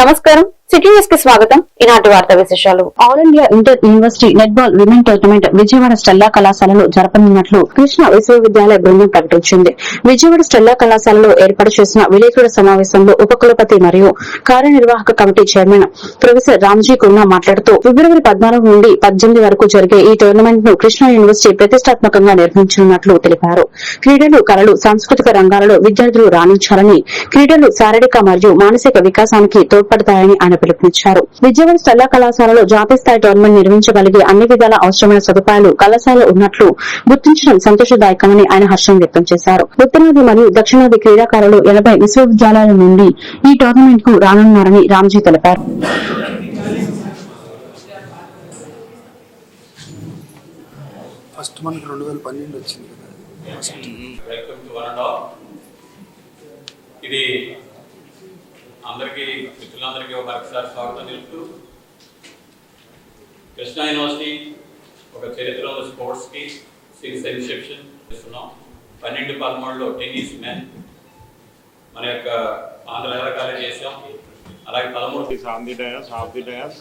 నమస్కారం. స్వాగతం. ఈనాటి వార్త విశేషాలు. All India inter university netball women tournament Vijayawada Stella కళాశాలలో జరపనున్నట్లు కృష్ణ విశ్వవిద్యాలయ బృందం ప్రకటించింది. విజయవాడ స్టెల్లా కళాశాలలో ఏర్పాటు చేసిన విలేకరుల సమావేశంలో ఉపకులపతి మరియు కార్యనిర్వాహక కమిటీ చైర్మన్ ప్రొఫెసర్ రామ్జీ కున్నా మాట్లాడుతూ ఫిబ్రవరి పద్నాలుగు నుండి పద్దెనిమిది వరకు జరిగే ఈ టోర్నమెంట్ను కృష్ణా యూనివర్సిటీ ప్రతిష్టాత్మకంగా నిర్వహించనున్నట్లు తెలిపారు. క్రీడలు కళలు సాంస్కృతిక రంగాలలో విద్యార్థులు రాణించాలని క్రీడలు శారీరక మరియు మానసిక వికాసానికి తోడ్పడతాయని ఆయన పిలుపునిచ్చారు. విజయవాడ స్టెల్లా కళాశాలలో జాతీయ స్థాయి టోర్నమెంట్ నిర్వహించగలిగే అన్ని విధాల అవసరమైన సదుపాయాలు కళాశాలలో ఉన్నట్లు గుర్తించడం సంతోషదాయకమని ఆయన హర్షం వ్యక్తం చేశారు. ఉత్తరాది మరియు దక్షిణాది క్రీడాకారులు ఎనభై విశ్వవిద్యాలయాల నుండి ఈ టోర్నమెంట్కు రానున్నారని రామ్జీ తెలిపారు. ఫస్ట్ మనకి రెండు వేల పన్నెండు వచ్చింది కదా. First welcome to one and all ఇది అందరికీ మిత్రులందరికీ మరొకసారి స్వాగతం తెలుపుతూ కృష్ణా యూనివర్సిటీ ఒక చరిత్ర ఉన్న స్పోర్ట్స్కి సిన్స్ ఇన్సెప్షన్ చేస్తున్నాం పన్నెండు పదమూడులో టెన్నిస్ మెన్ మన యొక్క ఆంధ్ర రకాలు చేసాం అలాగే పదమూడు is on the dais, off the dais.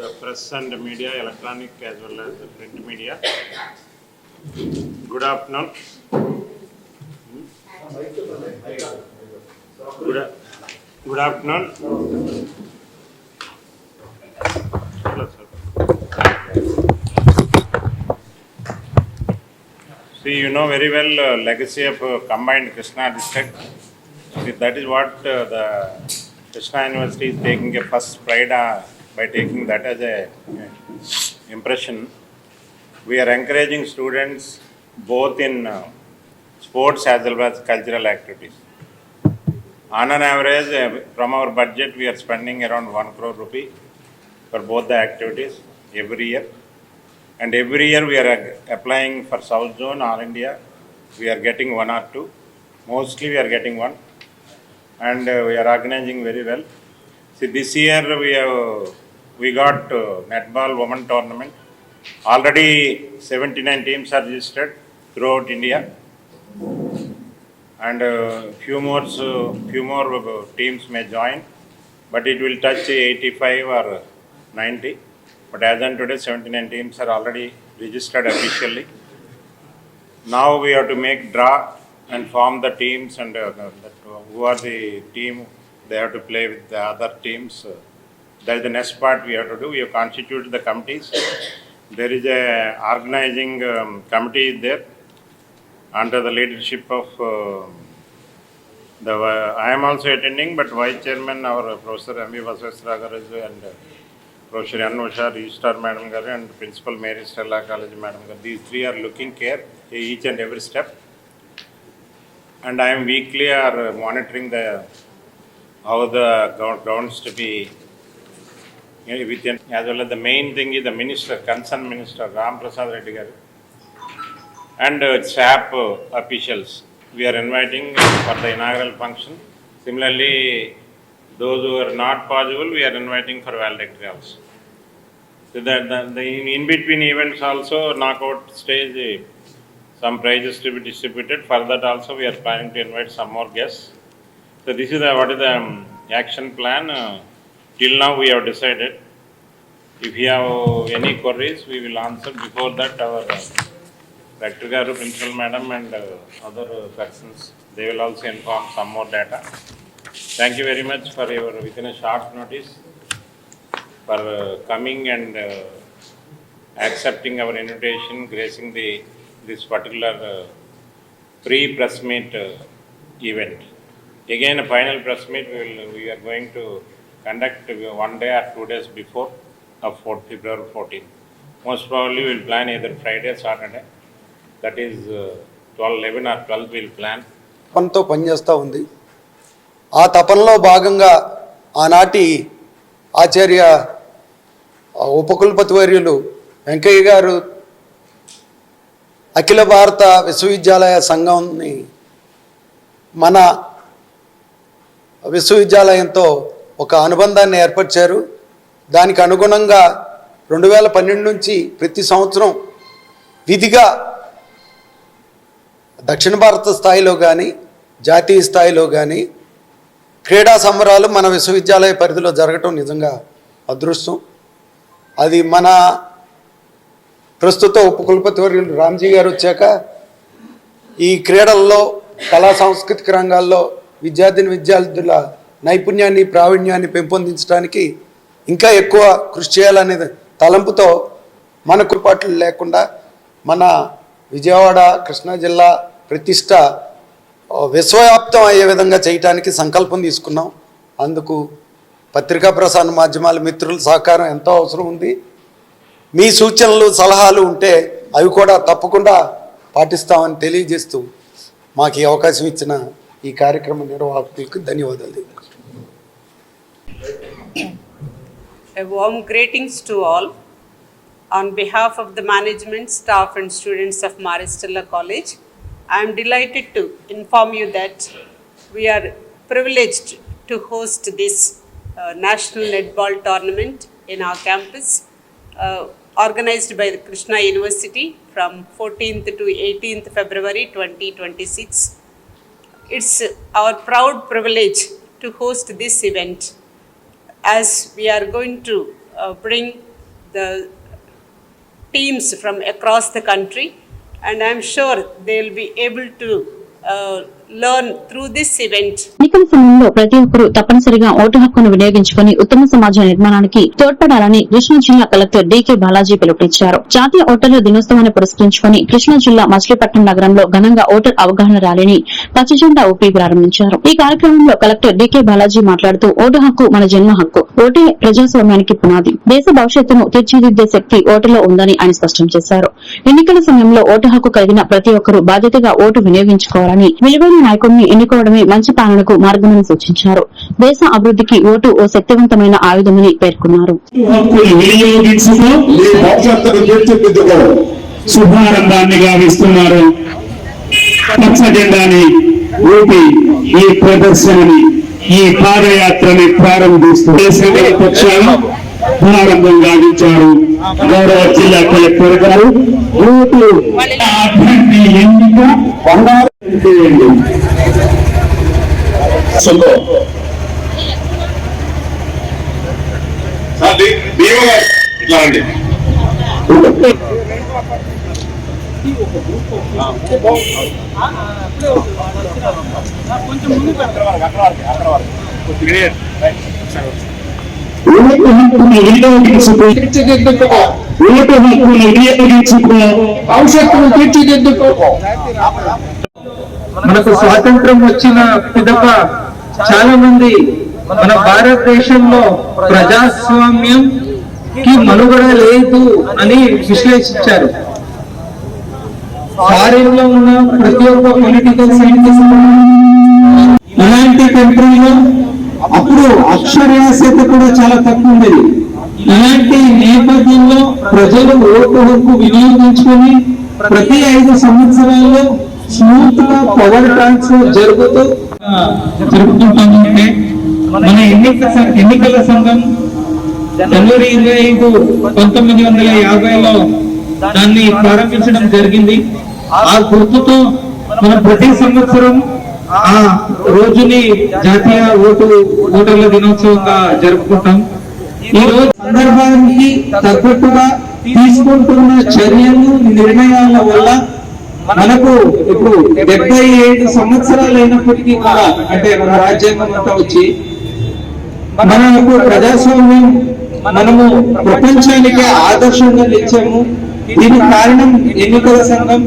The press and the media, electronic as well as the print media. Good afternoon. Good, good afternoon. See, you know very well uh, legacy of uh, combined Krishna district. See, that is what uh, the Krishna University is taking a first pride uh, by taking that as a uh, impression. We are encouraging students both in uh, sports as well as cultural activities. On an average, uh, from our budget, we are spending around 1 crore rupee for both the activities every year. And every year we are ag- applying for South Zone, All India, we are getting one or two. Mostly we are getting one. And uh, we are organizing very well. See, this year we have, we got uh, netball women tournament. Already 79 teams are registered throughout India. And uh, few more, so few more uh, teams may join, but it will touch 85 or 90. But as on today, 79 teams are already registered officially. Now we have to make draw and form the teams and uh, that, uh, who are the team, they have to play with the other teams. Uh, That is the next part we have to do. We have constituted the committees. There is a organizing um, committee there under the leadership of uh, the, I am also attending, but vice chairman, our Professor M. V. Vaswestra garu and uh, Professor N. Usha, Registrar Madam garu and Principal Mary Stella College Madam garu. These three are looking care each and every step. And I am weekly are monitoring the, how the ground- grounds to be within, as well as the main thing is the minister, concerned minister, Ram Prasad Reddy and uh, SAP officials. We are inviting for the inaugural function. Similarly, those who are not possible, we are inviting for valedictory also. So that the, the in, between events also knockout stage, some prizes to be distributed. For that also, we are planning to invite some more guests. So this is the, what is the um, action plan. Uh, till now, we have decided. If you have any queries, we will answer. Before that, our uh, Rector garu, Principal Madam and uh, other uh, persons, they will also inform some more data. Thank you very much for your, within a short notice, for uh, coming and uh, accepting our invitation, gracing the, this particular uh, pre-press meet uh, event. Again, a final press meet, we will, we are going to conduct one day or two days before of 4th February 14th. Most probably we will plan either Friday or Saturday. That is uh, 12, 11 or 12 we will తపనతో పనిచేస్తూ ఉంది. ఆ తపనలో భాగంగా ఆనాటి ఆచార్య ఉపకులపతి వర్యులు వెంకయ్య గారు అఖిల భారత విశ్వవిద్యాలయ సంఘంని మన విశ్వవిద్యాలయంతో ఒక అనుబంధాన్ని ఏర్పరిచారు. దానికి అనుగుణంగా రెండు వేల పన్నెండు నుంచి ప్రతి సంవత్సరం విధిగా దక్షిణ భారత స్థాయిలో కానీ జాతీయ స్థాయిలో కానీ క్రీడా సంబరాలు మన విశ్వవిద్యాలయ పరిధిలో జరగటం నిజంగా అదృష్టం. అది మన ప్రస్తుత ఉపకులపతి వర్యులు రామ్జీ గారు వచ్చాక ఈ క్రీడల్లో కళా సాంస్కృతిక రంగాల్లో విద్యార్థిని విద్యార్థుల నైపుణ్యాన్ని ప్రావీణ్యాన్ని పెంపొందించడానికి ఇంకా ఎక్కువ కృషి చేయాలనే తలంపుతో మన కుపాట్లు లేకుండా మన విజయవాడ కృష్ణా జిల్లా ప్రతిష్ట విశ్వవ్యాప్తం అయ్యే విధంగా చేయటానికి సంకల్పం తీసుకున్నాం. అందుకు పత్రికా ప్రసార మాధ్యమాల మిత్రుల సహకారం ఎంతో అవసరం ఉంది. మీ సూచనలు సలహాలు ఉంటే అవి కూడా తప్పకుండా పాటిస్తామని తెలియజేస్తూ మాకు ఈ అవకాశం ఇచ్చిన ఈ కార్యక్రమ నిర్వాహకులకు ధన్యవాదాలు A warm greetings to all. On behalf of the management, staff, and students of Maristella College, I am delighted to inform you that we are privileged to host this uh, national netball tournament in our campus, uh, organized by the Krishna University from 14th to 18th February 2026. It's our proud privilege to host this event as we are going to uh, bring the teams from across the country and I'm sure they'll be able to uh, learn through this event. ఎన్నికల సమయంలో ప్రతి ఒక్కరూ తప్పనిసరిగా vote హక్కును వినియోగించుకుని ఉత్తమ సమాజ నిర్మాణానికి తోడ్పడాలని కృష్ణా జిల్లా కలెక్టర్ డీకే బాలాజీ పిలుపునిచ్చారు. జాతీయ ఓటర్ల దినోత్సవాన్ని పురస్కరించుకుని కృష్ణా జిల్లా మచిలీపట్నం నగరంలో ఘనంగా ఓటర్ అవగాహన ర్యాలీని పచ్చజెండా ఊపి ప్రారంభించారు. ఈ కార్యక్రమంలో కలెక్టర్ డీకే బాలాజీ మాట్లాడుతూ ఓటు హక్కు మన జన్మ హక్కు ఓటే ప్రజాస్వామ్యానికి పునాది దేశ భవిష్యత్తును తీర్చిదిద్దే శక్తి ఓటులో ఉందని ఆయన స్పష్టం చేశారు. ఎన్నికల సమయంలో ఓటు హక్కు కలిగిన ప్రతి ఒక్కరూ బాధ్యతగా ఓటు వినియోగించుకోవాలని విలువైన నాయకుడిని ఎన్నుకోవడమే మంచి పాలనకు మార్గమని సూచించారు. దేశ అభివృద్ధికి ఓటు ఓ శక్తివంతమైన ఆయుధమని పేర్కొన్నారు. శుభారంభాన్ని గావిస్తున్నారు. పచ్చ జెండాని ఊపి ఈ ప్రదర్శనని ఈ పాదయాత్రని ప్రారంభిస్తూ దేశంలో పక్షాలు ప్రారంభం గావించారు గౌరవ జిల్లా కలెక్టర్ గారు ఓటు అభ్యర్థి ఎన్నిక బంగారు చేయండి సుందో సార్ దీ- దీవ గారు, ఇట్లా రండి. ఓటు హక్కును వినియోగించుకో తీర్చిదిద్దుకో ఓటు హక్కును వినియోగించుకో భవిష్యత్తును తీర్చిదిద్దుకో. మనకు స్వాతంత్రం వచ్చిన పిదప చాలా మంది మన భారతదేశంలో ప్రజాస్వామ్యం కి మనుగడ లేదు అని విశ్లేషించారు. ఫారిన్లో ఉన్న ప్రతి ఒక్క పొలిటికల్ సైంటిస్ట్ ఇలాంటి కంట్రీలో అప్పుడు అక్షరాస్యత కూడా చాలా తక్కువ ఉండేది. ఇలాంటి నేపథ్యంలో ప్రజలు ఓటు హక్కు వినియోగించుకొని ప్రతి ఐదు సంవత్సరాల్లో స్మూత్గా పవర్ ట్రాన్స్ఫర్ జరుగుతూ ఆ, జరుపుకుంటామంటే మన ఎన్నిక ఎన్నికల సంఘం జనవరి ఇరవై ఐదు పంతొమ్మిది వందల యాభైలో దాన్ని ప్రారంభించడం జరిగింది. ఆ గుర్తుతో మనం ప్రతి సంవత్సరం ఆ రోజుని జాతీయ ఓటు ఓటర్ల దినోత్సవంగా జరుపుకుంటాం. ఈ రోజు సందర్భానికి తగ్గట్టుగా తీసుకుంటున్న చర్యలు నిర్ణయాల వల్ల మనకు ఇప్పుడు డెబ్బై ఏడు సంవత్సరాలు అయినప్పటికీ కూడా అంటే మన రాజ్యాంగం అంతా వచ్చి మనకు ప్రజాస్వామ్యం మనము ప్రపంచానికి ఆదర్శంగా నిలిచాము. దీనికి కారణం ఎన్నికల సంఘం.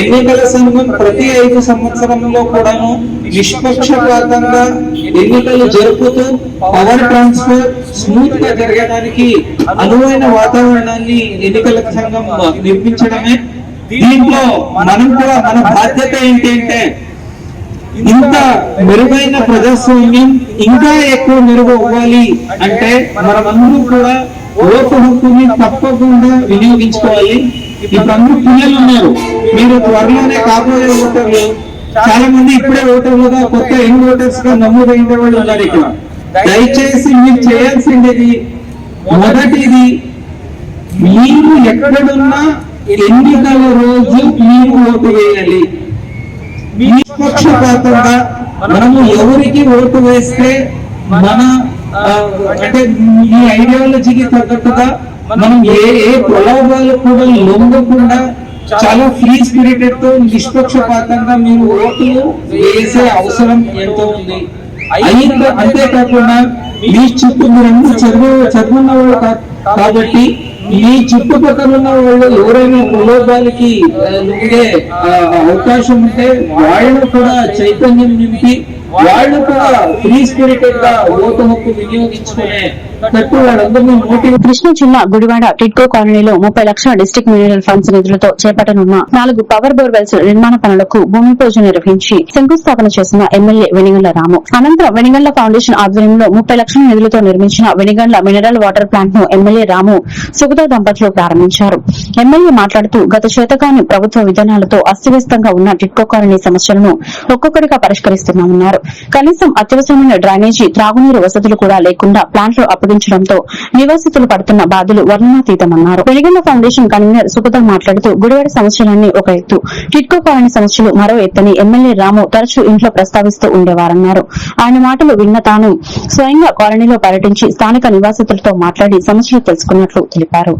ఎన్నికల సంఘం ప్రతి ఐదు సంవత్సరంలో కూడాను నిష్పక్షపాతంగా ఎన్నికలు జరుపుతూ పవర్ ట్రాన్స్ఫర్ స్మూత్గా జరగడానికి అనువైన వాతావరణాన్ని ఎన్నికల సంఘం నిర్మించడమే. దీంట్లో మనం కూడా మన బాధ్యత ఏంటి అంటే ఇంత మెరుగైన ప్రజాస్వామ్యం ఇంకా ఎక్కువ మెరుగు అవ్వాలి అంటే మనమందరూ కూడా ఓటు హక్కుని తప్పకుండా వినియోగించుకోవాలి. ఇప్పుడు పిల్లలు ఉన్నారు. మీరు త్వరలోనే కాబోయే ఓటర్లు. చాలా మంది ఇప్పుడే ఓటర్లుగా కొత్త యంగ్ ఓటర్స్గా నమోదైన వాళ్ళు ఉన్నారు ఇక్కడ. దయచేసి మీరు చేయాల్సింది మొదటిది మీరు ఎక్కడున్నా ఎన్నికల రోజు మీరు ఓటు వేయాలి. నిష్పక్షపాతంగా మనము ఎవరికి ఓటు వేస్తే మన అంటే ఈ ఐడియాలజీకి తగ్గట్టుగా మనం ఏ ఏ ప్రలోభాలు కూడా లొంగకుండా చాలా ఫ్రీ స్పిరిటెడ్తో నిష్పక్షపాతంగా మీరు ఓట్లు వేసే అవసరం ఎంతో ఉంది. అయింది అంతేకాకుండా మీ చుట్టూ మీరందరూ చదువు చదువున్న వాళ్ళు కాబట్టి మీ చుట్టుపక్కల ఉన్న వాళ్ళు ఎవరైనా ప్రలోభాలకి అవకాశం ఉంటే వాళ్ళు కూడా చైతన్యం నింపి వాళ్ళు కూడా ఫ్రీ స్పిరిటెడ్గా ఓటు హక్కు వినియోగించుకునే కృష్ణా జిల్లా గుడివాడ టిడ్కో కాలనీలో ముప్పై లక్షల డిస్టిక్ మినరల్ ఫండ్స్ నిధులతో చేపట్టనున్న నాలుగు పవర్ బోర్వెల్స్ నిర్మాణ పనులకు భూమి పూజ నిర్వహించి శంకుస్థాపన చేసిన ఎమ్మెల్యే వెనిగండ్ల రాము. అనంతరం వెనిగండ్ల ఫౌండేషన్ ఆధ్వర్యంలో ముప్పై లక్షల నిధులతో నిర్మించిన వెనిగండ్ల మినరల్ వాటర్ ప్లాంట్ను ఎమ్మెల్యే రాము సుగత దంపతులు ప్రారంభించారు. ఎమ్మెల్యే మాట్లాడుతూ గత చేతకాని ప్రభుత్వ విధానాలతో అస్తవ్యస్తంగా ఉన్న టిడ్కో కాలనీ సమస్యలను ఒక్కొక్కటిగా పరిష్కరిస్తున్నామన్నారు. కనీసం అత్యవసరమైన డ్రైనేజీ త్రాగునీరు వసతులు కూడా లేకుండా ప్లాంట్లో అప్పగించడంతో నివాసితులు పడుతున్న బాధలు వర్ణనాతీతమన్నారు. వెలిగండ ఫౌండేషన్ కన్వీనర్ సుగత మాట్లాడుతూ గుడివాడ సమస్యలన్నీ ఒక ఎత్తు. టిట్కో కాలనీ సమస్యలు మరో ఎత్తని ఎమ్మెల్యే రాము తరచూ ఇంట్లో ప్రస్తావిస్తూ ఉండేవారన్నారు. ఆయన మాటలు విన్న తాను స్వయంగా కాలనీలో పర్యటించి స్థానిక నివాసితులతో మాట్లాడి సమస్యలు తెలుసుకున్నట్లు తెలిపారు.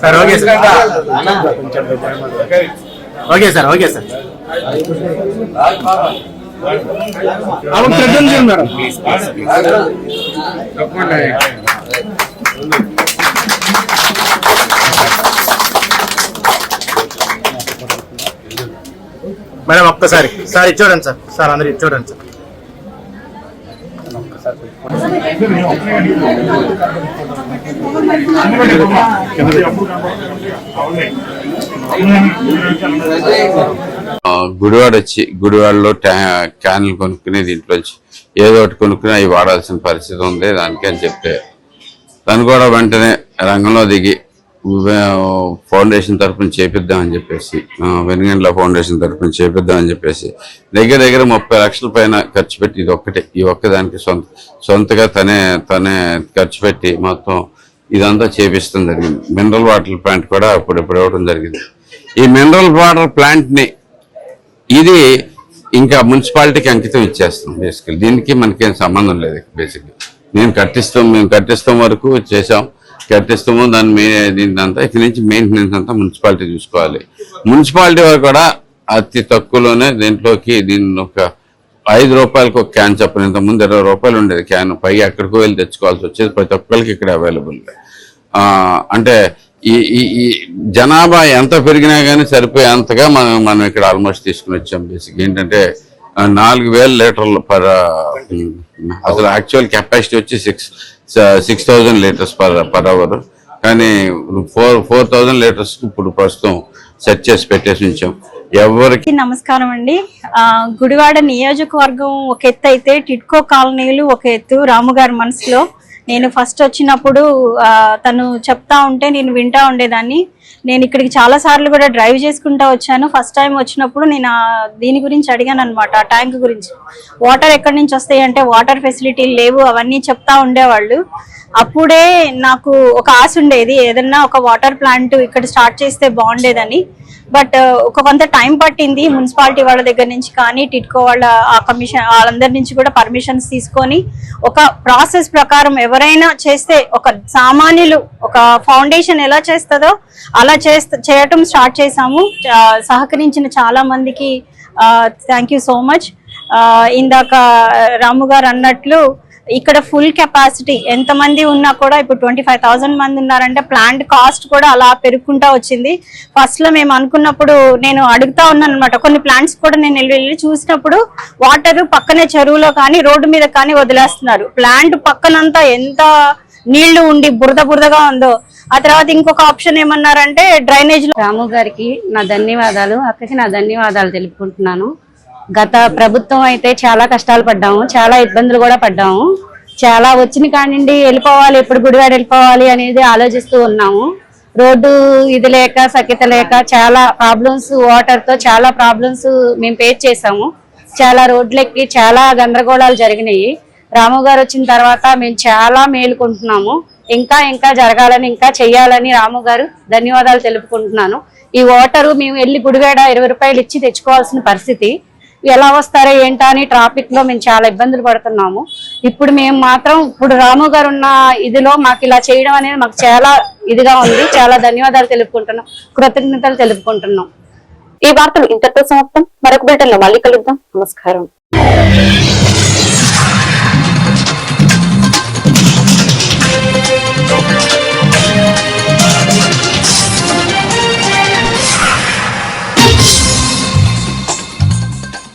Sir okay sir. Okay sir okay sir. Madam. Madam ఒక్కసారి. సార్ ఇచ్చోడండి చూడండి సార్. సార్ అందరు ఇచ్చోడండి చూడండి సార్. గుడివాడొచ్చి గుడివాడ వచ్చి గుడివాడలో క్యాన్లు కొనుక్కుని దీంట్లోంచి ఏదో ఒకటి కొనుక్కుని అవి వాడాల్సిన పరిస్థితి ఉంది దానికి అని చెప్తే తను కూడా వెంటనే రంగంలో దిగి ఫౌండేషన్ తరఫున చేపిద్దామని చెప్పేసి వెనుగండ్ల ఫౌండేషన్ తరఫున చేపిద్దామని చెప్పేసి దగ్గర దగ్గర ముప్పై లక్షల పైన ఖర్చు పెట్టి ఇది ఒక్కటే ఈ ఒక్కదానికి సొంత సొంతగా తనే తనే ఖర్చు పెట్టి మొత్తం ఇదంతా చేపిస్తాం జరిగింది. మినరల్ వాటర్ ప్లాంట్ కూడా ఇప్పుడు ఇప్పుడు ఇవ్వడం జరిగింది. ఈ మినరల్ వాటర్ ప్లాంట్ని ఇది ఇంకా మున్సిపాలిటీకి అంకితం ఇచ్చేస్తాం బేసికల్. దీనికి మనకేం సంబంధం లేదు బేసిక్గా నేను కట్టిస్తాం మేము కట్టిస్తాం వరకు చేసాం కట్టిస్తాము దాని మే దీని ఇక్కడి నుంచి మెయింటెనెన్స్ అంతా మున్సిపాలిటీ చూసుకోవాలి. మున్సిపాలిటీ వారు కూడా అతి తక్కువలోనే దీంట్లోకి దీన్ని ఒక ఐదు రూపాయలకు ఒక క్యాన్ చెప్పిన ఇంత ముందు ఇరవై రూపాయలు ఉండేది క్యాన్ పైగా ఎక్కడికో వెళ్ళి తెచ్చుకోవాల్సి వచ్చేది. ప్రతి ఒక్కరికి ఇక్కడ అవైలబుల్ అంటే ఈ ఈ ఈ జనాభా ఎంత పెరిగినా కానీ సరిపోయే అంతగా మనం మనం ఇక్కడ ఆల్మోస్ట్ తీసుకుని వచ్చాం. బేసిక్ ఏంటంటే నాలుగు వేల లీటర్లు పర్ అసలు యాక్చువల్ కెపాసిటీ వచ్చి six six thousand litres per per hour కానీ ఫోర్ ఫోర్ థౌజండ్ లీటర్స్ ఇప్పుడు ప్రస్తుతం సెట్ చేసి పెట్టేసి ఉంచాం. ఎవరికి నమస్కారం అండి. గుడివాడ నియోజకవర్గం ఒక ఎత్తు అయితే టిట్కో కాలనీలు ఒక ఎత్తు రాముగారి మనసులో. నేను ఫస్ట్ వచ్చినప్పుడు ఆ, తను చెప్తా ఉంటే నేను వింటా ఉండేదాన్ని. నేను ఇక్కడికి చాలా సార్లు కూడా డ్రైవ్ చేసుకుంటా వచ్చాను. ఫస్ట్ టైం వచ్చినప్పుడు నేను దీని గురించి అడిగాను అనమాట ఆ ట్యాంక్ గురించి. వాటర్ ఎక్కడి నుంచి వస్తాయి అంటే వాటర్ ఫెసిలిటీ లేవు అవన్నీ చెప్తా ఉండేవాళ్ళు. అప్పుడే నాకు ఒక ఆశ ఉండేది ఏదన్నా ఒక వాటర్ ప్లాంట్ ఇక్కడ స్టార్ట్ చేస్తే బాగుండేదని. బట్ uh, ఒక కొంత టైం పట్టింది మున్సిపాలిటీ వాళ్ళ దగ్గర నుంచి కానీ టిట్కో వాళ్ళ ఆ కమిషన్ వాళ్ళందరి నుంచి కూడా పర్మిషన్స్ తీసుకొని ఒక ప్రాసెస్ ప్రకారం ఎవరైనా చేస్తే ఒక సామాన్యులు ఒక ఫౌండేషన్ ఎలా చేస్తుందో అలా చేస్త చేయటం స్టార్ట్ చేశాము. సహకరించిన చాలా మందికి థ్యాంక్ యూ సో మచ్ ఇందాక uh, రాము గారు అన్నట్లు ఇక్కడ ఫుల్ కెపాసిటీ ఎంత మంది ఉన్నా కూడా ఇప్పుడు ట్వంటీ ఫైవ్ థౌసండ్ మంది ఉన్నారంటే ప్లాంట్ కాస్ట్ కూడా అలా పెరుగుకుంటా వచ్చింది. ఫస్ట్లో మేము అనుకున్నప్పుడు నేను అడుగుతా ఉన్నాను అనమాట కొన్ని ప్లాంట్స్ కూడా నేను వెళ్ళి చూసినప్పుడు వాటర్ పక్కనే చెరువులో కానీ రోడ్డు మీద కానీ వదిలేస్తున్నారు. ప్లాంట్ పక్కనంతా ఎంత నీళ్ళు ఉండి బురద బురదగా ఉందో. ఆ తర్వాత ఇంకొక ఆప్షన్ ఏమన్నారంటే డ్రైనేజ్ రాము గారికి నా ధన్యవాదాలు అక్కకి నా ధన్యవాదాలు తెలుపుకుంటున్నాను. గత ప్రభుత్వం అయితే చాలా కష్టాలు పడ్డాము చాలా ఇబ్బందులు కూడా పడ్డాము. చాలా వచ్చిన కానిండి వెళ్ళిపోవాలి ఎప్పుడు గుడివాడ వెళ్ళిపోవాలి అనేది ఆలోచిస్తూ ఉన్నాము. రోడ్డు ఇది లేక సఖ్యత లేక చాలా ప్రాబ్లమ్స్ వాటర్తో చాలా ప్రాబ్లమ్స్ మేము ఫేస్ చేసాము చాలా రోడ్లెక్కి చాలా గందరగోళాలు జరిగినాయి. రాము గారు వచ్చిన తర్వాత మేము చాలా మేలుకుంటున్నాము. ఇంకా ఇంకా జరగాలని ఇంకా చెయ్యాలని రాము గారు ధన్యవాదాలు తెలుపుకుంటున్నాను. ఈ వాటర్ మేము వెళ్ళి గుడివేడ ఇరవై రూపాయలు ఇచ్చి తెచ్చుకోవాల్సిన పరిస్థితి. ఎలా వస్తారో ఏంటా అని ట్రాఫిక్లో మేము చాలా ఇబ్బందులు పడుతున్నాము. ఇప్పుడు మేము మాత్రం ఇప్పుడు రాము గారు ఉన్న ఇదిలో మాకు ఇలా చేయడం అనేది మాకు చాలా ఇదిగా ఉంది. చాలా ధన్యవాదాలు తెలుపుకుంటున్నాం. కృతజ్ఞతలు తెలుపుకుంటున్నాం. ఈ వార్తలు ఇంతటితో సమాప్తం. మరొక బిల్టన్లో మళ్ళీ కలుద్దాం. నమస్కారం.